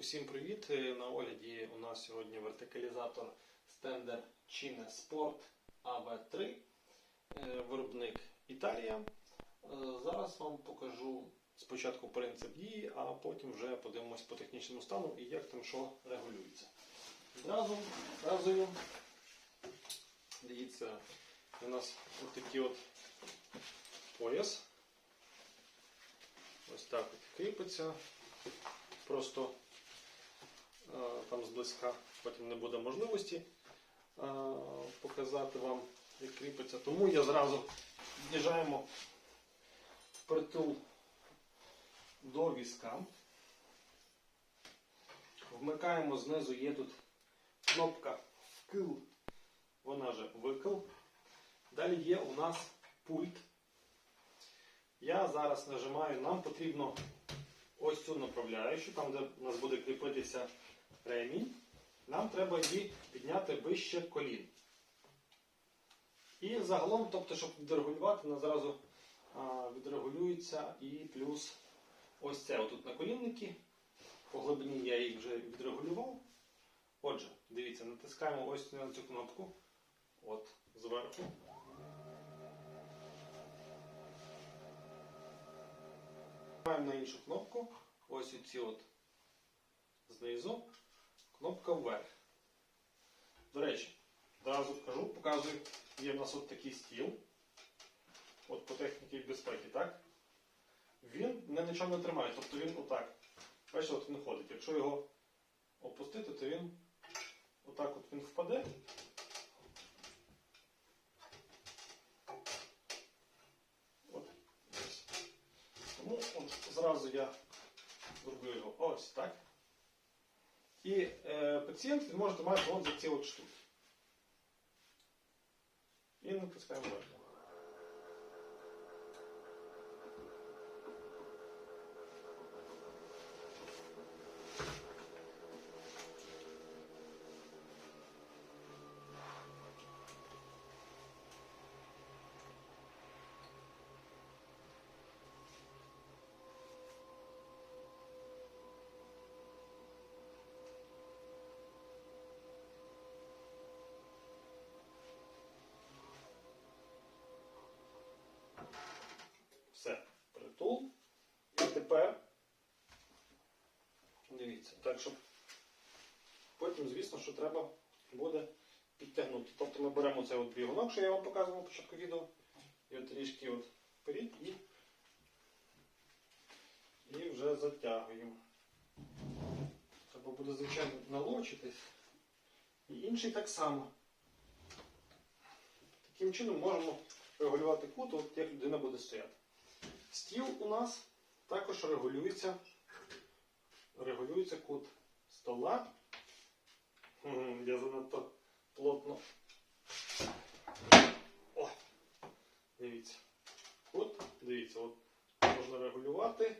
Усім привіт! Е, На огляді у нас сьогодні вертикалізатор Stender Chine Sport AV3, е, виробник Італія. Е, Зараз вам покажу спочатку принцип дії, а потім вже подивимось по технічному стану і як там що регулюється. Одразу показую. Дивіться, у нас ось такий от пояс. Ось так от кріпиться. Просто там зблизька потім не буде можливості показати вам, як кріпиться. Тому я зразу під'їжджаємо притул до візка. Вмикаємо знизу, є тут кнопка вкил, вона же викил. Далі є у нас пульт. Я зараз нажимаю, нам потрібно ось цю направляючу, там де у нас буде кріпитися ремінь, нам треба її підняти вище колін. І загалом, тобто, щоб відрегулювати, вона зразу відрегулюється і плюс ось це отут на колінники. По глибині я їх вже відрегулював. Отже, дивіться, натискаємо ось на цю кнопку. От, зверху. Нажимаємо на іншу кнопку. Ось оці от знизу. Кнопка вверх. До речі, одразу кажу, показую, є в нас от такий стіл. От по техніці безпеки, так? Він не нічого не тримає, тобто він отак. Бачите, от він ходить. Якщо його опустити, то він отак от він впаде. От. Тому от зразу я зроблю його ось так. І е, пацієнт він може тримати от за те вот штуки. И напускаем вверх. Все, притул. І тепер дивіться, так, щоб потім, звісно, що треба буде підтягнути. Тобто ми беремо цей от бігунок, що я вам показував початку відео, і от трішки от вперед і, і вже затягуємо. Треба буде, звичайно, налочитись. І інший так само. Таким чином можемо регулювати кут, от як людина буде стояти. Стіл у нас також регулюється, регулюється кут стола. Я занадто плотно. О! Дивіться. Кут, дивіться, от можна регулювати.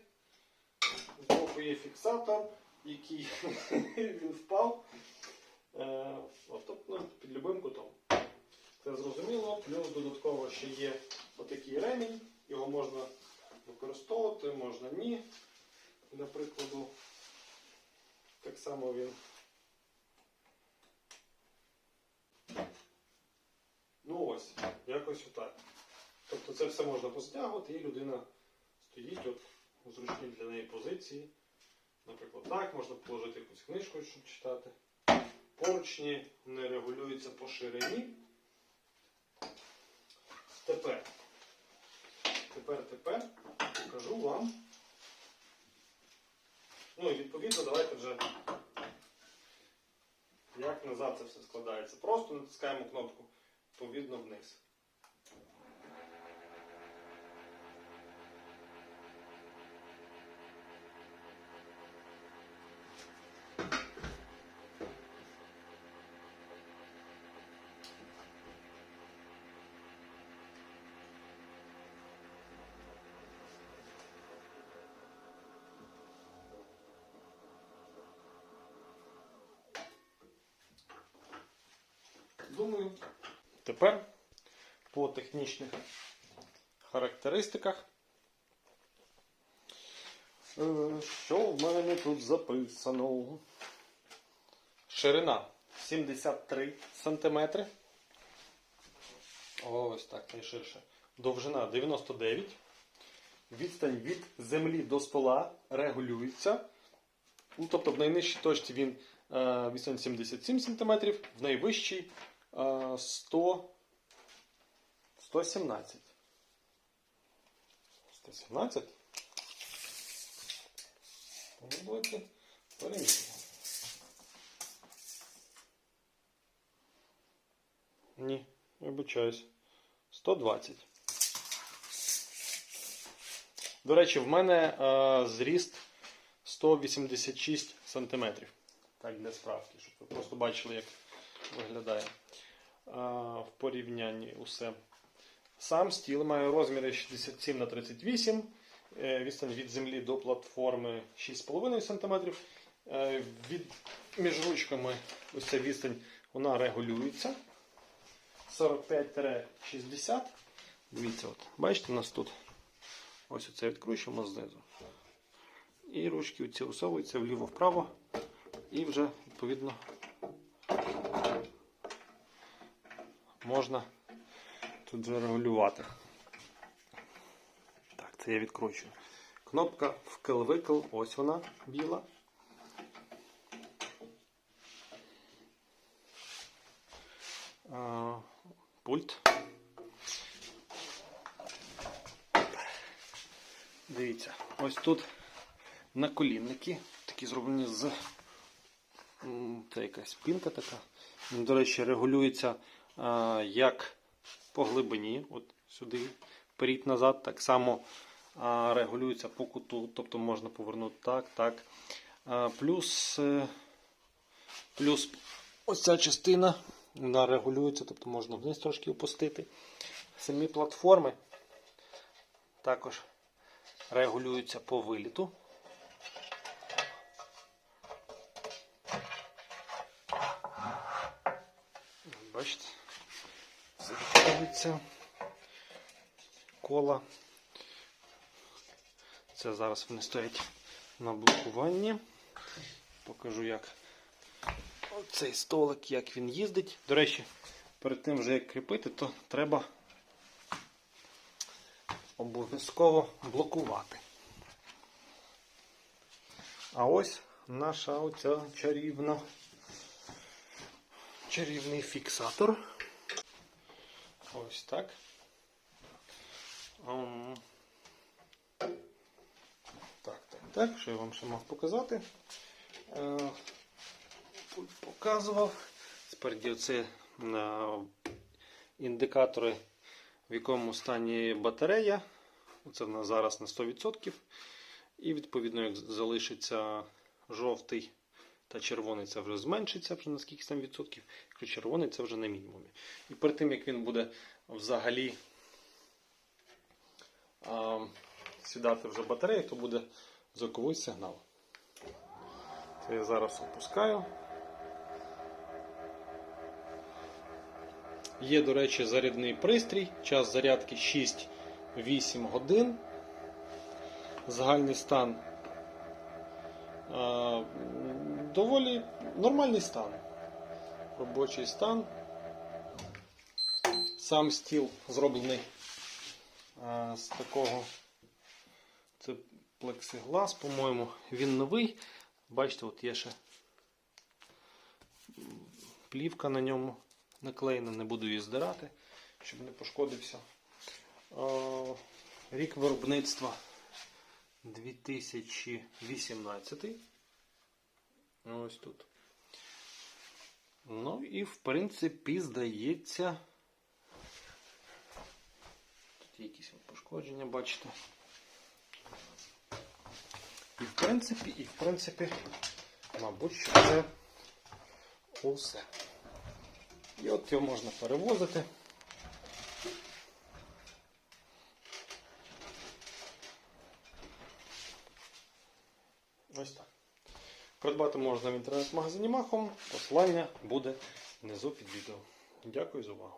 Збоку є фіксатор, який він впав. Е, от, тобто, ну, під любим кутом. Це зрозуміло. Плюс додатково ще є отакий ремінь. Його можна використовувати, можна ні. Для прикладу, так само він. Ну ось, якось отак. Тобто це все можна постягувати і людина стоїть от у зручній для неї позиції. Наприклад, так, можна положити якусь книжку, щоб читати. Поручні не регулюються по ширині. Тепер, тепер, тепер покажу вам. Ну і відповідно давайте вже як назад це все складається. Просто натискаємо кнопку відповідно вниз. Думаю, тепер по технічних характеристиках. Е, Що в мене тут записано? Ширина 73 сантиметри. Ось так найширше. Довжина 99. Відстань від землі до стола регулюється. Ну, тобто в найнижчій точці він е, відстань 77 см, в найвищій е, 100, 117. 117. Ну, Давайте. Ні, вибачаюсь. 120. До речі, в мене е, зріст 186 см. Так, для справки, щоб ви просто бачили, як виглядає в порівнянні усе. Сам стіл має розміри 67 на 38 е, відстань від землі до платформи 6,5 см. Е, Від, між ручками ось ця відстань вона регулюється. 45-60. Дивіться, от, бачите, у нас тут ось оце відкручуємо знизу. І ручки усовуються вліво-вправо. І вже, відповідно, можна тут вже регулювати. Так, це я відкручую. Кнопка вкл-викл, ось вона біла. Пульт. Дивіться, ось тут наколінники, такі зроблені з. Це якась пінка така. До речі, регулюється як по глибині, от сюди, вперед назад, так само регулюється по куту, тобто можна повернути так, так. Плюс, е, плюс ось ця частина вона регулюється, тобто можна вниз трошки опустити. Самі платформи також регулюються по виліту. Бачите, закриваються кола. Це зараз вони стоять на блокуванні. Покажу, як цей столик, як він їздить. До речі, перед тим вже як кріпити, то треба обов'язково блокувати. А ось наша оця чарівна чарівний фіксатор. Ось так. Так, так, так, що я вам ще мав показати. Е, показував. Спереді оце е, індикатори, в якому стані батарея. Це в нас зараз на 100%. І відповідно, як залишиться жовтий та червоний, це вже зменшиться вже на скільки там відсотків. Якщо червоний, це вже на мінімумі. І перед тим, як він буде взагалі а, сідати вже батарея, то буде звуковий сигнал. Це я зараз опускаю. Є, до речі, зарядний пристрій. Час зарядки 6-8 годин. Загальний стан доволі нормальний стан. Робочий стан. Сам стіл зроблений з такого. Це плексиглас, по-моєму, він новий. Бачите, от є ще плівка на ньому наклеєна, не буду її здирати, щоб не пошкодився. Е, Рік виробництва 2018. Ось тут. Ну і в принципі, здається. Тут якісь пошкодження, бачите. І в принципі, і в принципі, мабуть, що це усе. І от його можна перевозити. Ось так. Придбати можна в інтернет-магазині Махом. Посилання буде внизу під відео. Дякую за увагу.